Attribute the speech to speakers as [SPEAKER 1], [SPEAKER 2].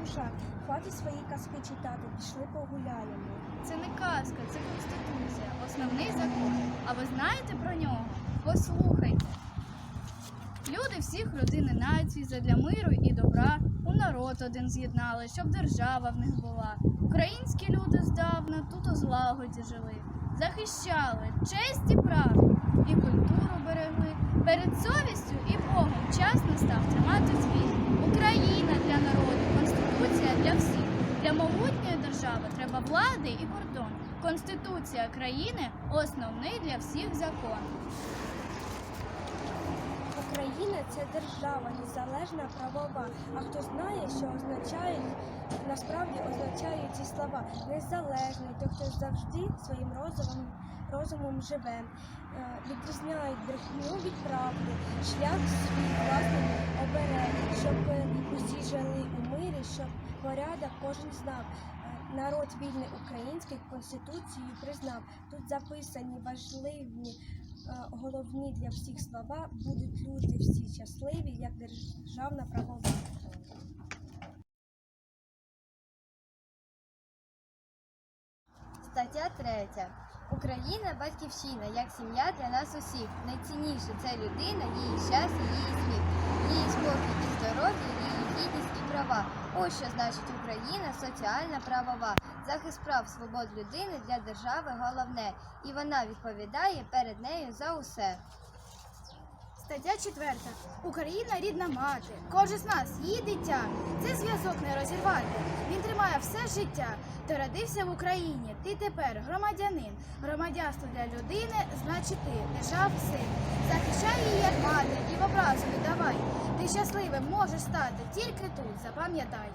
[SPEAKER 1] душа. Хватить свої казки читати, пішли погуляємо.
[SPEAKER 2] Це не казка, це конституція, основний закон. А ви знаєте про нього? Послухайте. Люди всіх родини націй задля миру і добра у народ один з'єднали, щоб держава в них була. Українські люди здавна тут у злагоді жили, захищали честь і правду, і культуру берегли. Перед совістю і Богом час настав тримати звіт. Україна для народу, конституція для всіх. Для могутньої держави треба влади і кордон. Конституція країни основний для всіх закон.
[SPEAKER 1] Україна це держава, незалежна правова. А хто знає, що означають, насправді означають ці слова незалежний, той, хто завжди своїм розумом, розумом живе, Е, відрізняють брехню від правди, шлях свій власний обере, щоб усі жили у мирі, щоб порядок кожен знав. Е, Народ вільний український конституцію признав. Тут записані важливі е, головні для всіх слова будуть люди всі щасливі, як державна правова.
[SPEAKER 3] Стаття 3. Україна батьківщина, як сім'я для нас усіх. Найцінніше це людина, її щастя, її сміх, її спокій і здоров'я, її гідність і права. Ось що значить Україна соціальна правова. Захист прав свобод людини для держави головне, і вона відповідає перед нею за усе.
[SPEAKER 4] Стаття 4. Україна рідна мати. Кожен з нас її дитя. Це зв'язок не розірвати. Він тримає все життя. Ти родився в Україні. Ти тепер громадянин. Громадянство для людини значить ти держав син. Захищай її як мати і щасливим можеш стати тільки тут. Запам'ятай.